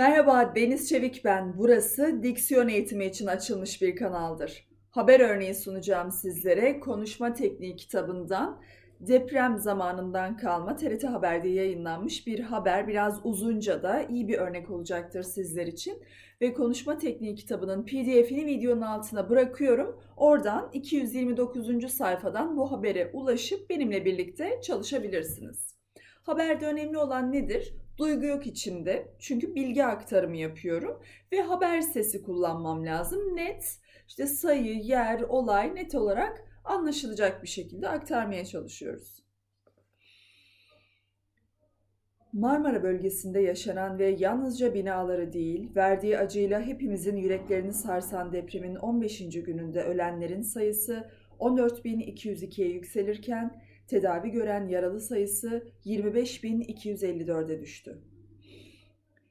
Merhaba, Deniz Çevik ben. Burası diksiyon eğitimi için açılmış bir kanaldır. Haber örneği sunacağım sizlere konuşma tekniği kitabından deprem zamanından kalma TRT Haber'de yayınlanmış bir haber. Biraz uzunca da iyi bir örnek olacaktır sizler için. Ve konuşma tekniği kitabının PDF'ini videonun altına bırakıyorum. Oradan 229. sayfadan bu habere ulaşıp benimle birlikte çalışabilirsiniz. Haberde önemli olan nedir? Duygu yok içinde. Çünkü bilgi aktarımı yapıyorum ve haber sesi kullanmam lazım. Net, işte sayı, yer, olay net olarak anlaşılacak bir şekilde aktarmaya çalışıyoruz. Marmara bölgesinde yaşanan ve yalnızca binaları değil, verdiği acıyla hepimizin yüreklerini sarsan depremin 15. gününde ölenlerin sayısı 14.202'ye yükselirken tedavi gören yaralı sayısı 25.254'e düştü.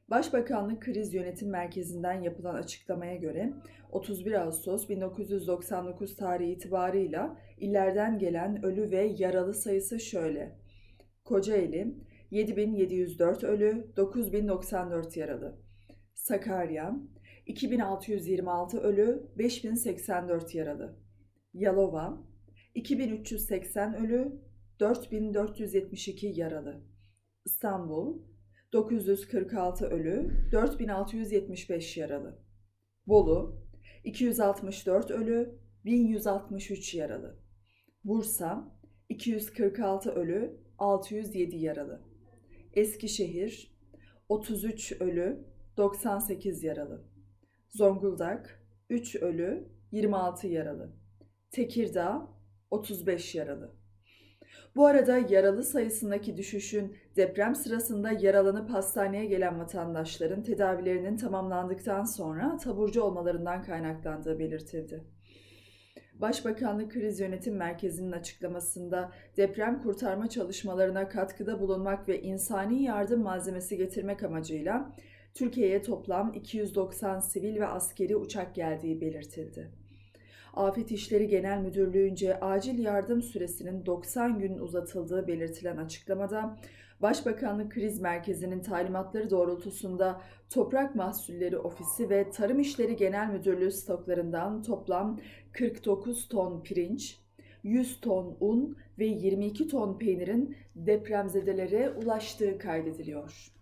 Başbakanlık Kriz Yönetim Merkezi'nden yapılan açıklamaya göre 31 Ağustos 1999 tarihi itibarıyla illerden gelen ölü ve yaralı sayısı şöyle. Kocaeli 7704 ölü, 9094 yaralı. Sakarya 2626 ölü, 5084 yaralı. Yalova 2380 ölü, 4472 yaralı. İstanbul 946 ölü, 4675 yaralı. Bolu 264 ölü, 1163 yaralı. Bursa 246 ölü, 607 yaralı. Eskişehir 33 ölü, 98 yaralı. Zonguldak 3 ölü, 26 yaralı. Tekirdağ 35 yaralı. Bu arada yaralı sayısındaki düşüşün deprem sırasında yaralanıp hastaneye gelen vatandaşların tedavilerinin tamamlandıktan sonra taburcu olmalarından kaynaklandığı belirtildi. Başbakanlık Kriz Yönetim Merkezi'nin açıklamasında deprem kurtarma çalışmalarına katkıda bulunmak ve insani yardım malzemesi getirmek amacıyla Türkiye'ye toplam 290 sivil ve askeri uçak geldiği belirtildi. Afet İşleri Genel Müdürlüğü'nce acil yardım süresinin 90 gün uzatıldığı belirtilen açıklamada Başbakanlık Kriz Merkezi'nin talimatları doğrultusunda Toprak Mahsulleri Ofisi ve Tarım İşleri Genel Müdürlüğü stoklarından toplam 49 ton pirinç, 100 ton un ve 22 ton peynirin depremzedelere ulaştığı kaydediliyor.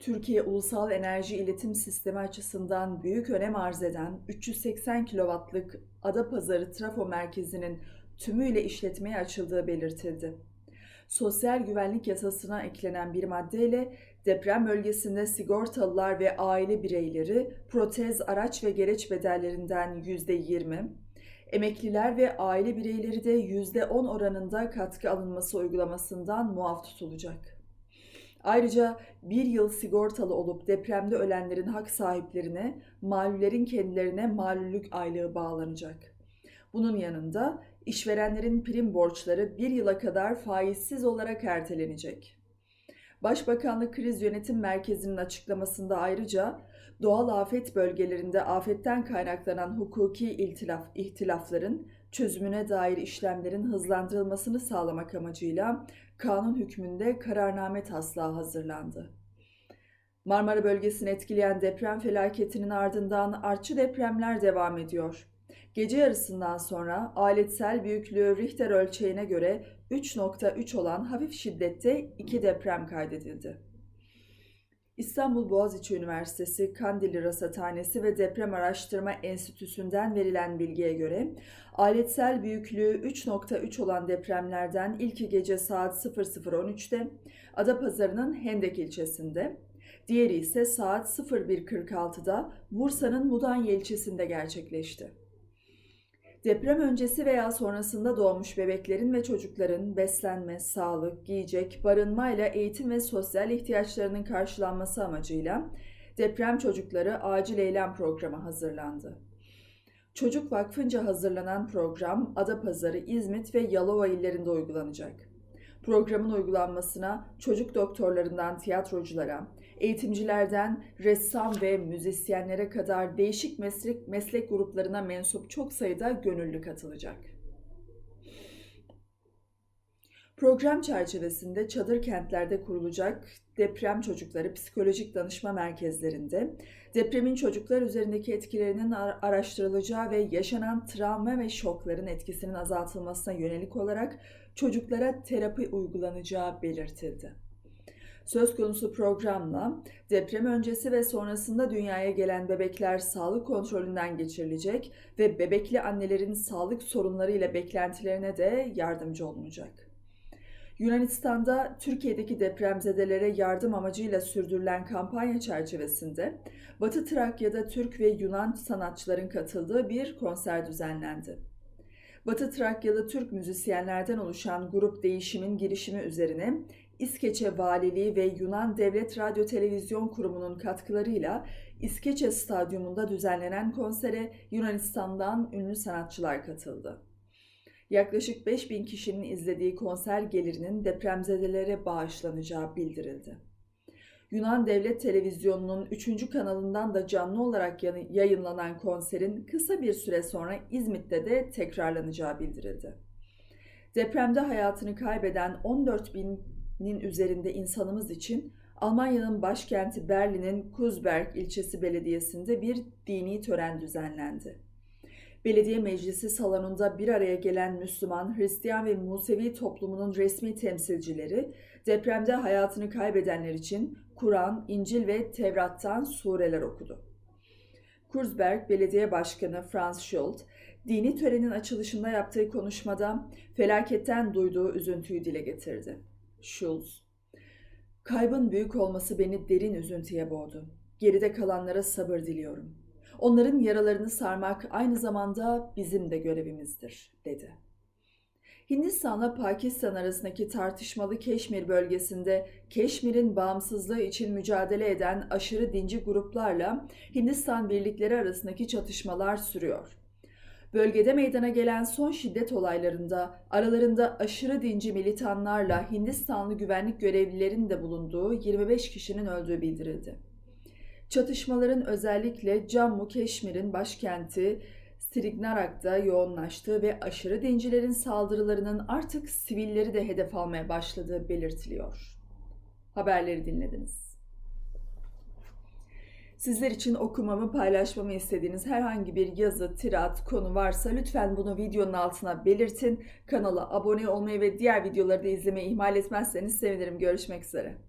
Türkiye Ulusal Enerji İletim Sistemi açısından büyük önem arz eden 380 kW'lık Adapazarı Trafo Merkezi'nin tümüyle işletmeye açıldığı belirtildi. Sosyal güvenlik yasasına eklenen bir maddeyle deprem bölgesinde sigortalılar ve aile bireyleri protez, araç ve gereç bedellerinden %20, emekliler ve aile bireyleri de %10 oranında katkı alınması uygulamasından muaf tutulacak. Ayrıca bir yıl sigortalı olup depremde ölenlerin hak sahiplerine, malullerin kendilerine malüllük aylığı bağlanacak. Bunun yanında işverenlerin prim borçları bir yıla kadar faizsiz olarak ertelenecek. Başbakanlık Kriz Yönetim Merkezi'nin açıklamasında ayrıca doğal afet bölgelerinde afetten kaynaklanan hukuki iltilaf, ihtilafların çözümüne dair işlemlerin hızlandırılmasını sağlamak amacıyla kanun hükmünde kararname taslağı hazırlandı. Marmara bölgesini etkileyen deprem felaketinin ardından artçı depremler devam ediyor. Gece yarısından sonra aletsel büyüklüğü Richter ölçeğine göre 3.3 olan hafif şiddette iki deprem kaydedildi. İstanbul Boğaziçi Üniversitesi Kandilli Rasathanesi ve Deprem Araştırma Enstitüsü'nden verilen bilgiye göre aletsel büyüklüğü 3.3 olan depremlerden ilki gece saat 00.13'te Adapazarı'nın Hendek ilçesinde, diğeri ise saat 01.46'da Bursa'nın Mudanya ilçesinde gerçekleşti. Deprem öncesi veya sonrasında doğmuş bebeklerin ve çocukların beslenme, sağlık, giyecek, barınma ile eğitim ve sosyal ihtiyaçlarının karşılanması amacıyla Deprem Çocukları Acil Eylem Programı hazırlandı. Çocuk Vakfı'nca hazırlanan program Adapazarı, İzmit ve Yalova illerinde uygulanacak. Programın uygulanmasına çocuk doktorlarından tiyatroculara, eğitimcilerden ressam ve müzisyenlere kadar değişik meslek, meslek gruplarına mensup çok sayıda gönüllü katılacak. Program çerçevesinde çadır kentlerde kurulacak deprem çocukları psikolojik danışma merkezlerinde depremin çocuklar üzerindeki etkilerinin ar- araştırılacağı ve yaşanan travma ve şokların etkisinin azaltılmasına yönelik olarak çocuklara terapi uygulanacağı belirtildi. Söz konusu programla deprem öncesi ve sonrasında dünyaya gelen bebekler sağlık kontrolünden geçirilecek ve bebekli annelerin sağlık sorunları ile beklentilerine de yardımcı olunacak. Yunanistan'da Türkiye'deki depremzedelere yardım amacıyla sürdürülen kampanya çerçevesinde Batı Trakya'da Türk ve Yunan sanatçıların katıldığı bir konser düzenlendi. Batı Trakyalı Türk müzisyenlerden oluşan grup değişimin girişimi üzerine İskeçe Valiliği ve Yunan Devlet Radyo Televizyon Kurumu'nun katkılarıyla İskeçe Stadyumunda düzenlenen konsere Yunanistan'dan ünlü sanatçılar katıldı. Yaklaşık 5000 kişinin izlediği konser gelirinin depremzedelere bağışlanacağı bildirildi. Yunan Devlet Televizyonu'nun 3. kanalından da canlı olarak yayınlanan konserin kısa bir süre sonra İzmit'te de tekrarlanacağı bildirildi. Depremde hayatını kaybeden 14 binin üzerinde insanımız için Almanya'nın başkenti Berlin'in Kuzberg ilçesi belediyesinde bir dini tören düzenlendi. Belediye meclisi salonunda bir araya gelen Müslüman, Hristiyan ve Musevi toplumunun resmi temsilcileri depremde hayatını kaybedenler için Kur'an, İncil ve Tevrat'tan sureler okudu. Kurzberg Belediye Başkanı Franz Schult, dini törenin açılışında yaptığı konuşmada felaketten duyduğu üzüntüyü dile getirdi. Schulz, Kaybın büyük olması beni derin üzüntüye boğdu. Geride kalanlara sabır diliyorum. Onların yaralarını sarmak aynı zamanda bizim de görevimizdir, dedi. Hindistan'la Pakistan arasındaki tartışmalı Keşmir bölgesinde Keşmir'in bağımsızlığı için mücadele eden aşırı dinci gruplarla Hindistan birlikleri arasındaki çatışmalar sürüyor. Bölgede meydana gelen son şiddet olaylarında aralarında aşırı dinci militanlarla Hindistanlı güvenlik görevlilerinin de bulunduğu 25 kişinin öldüğü bildirildi. Çatışmaların özellikle Cammu Keşmir'in başkenti Srinagar'da yoğunlaştığı ve aşırı dincilerin saldırılarının artık sivilleri de hedef almaya başladığı belirtiliyor. Haberleri dinlediniz. Sizler için okumamı, paylaşmamı istediğiniz herhangi bir yazı, tirat, konu varsa lütfen bunu videonun altına belirtin. Kanala abone olmayı ve diğer videoları da izlemeyi ihmal etmezseniz sevinirim. Görüşmek üzere.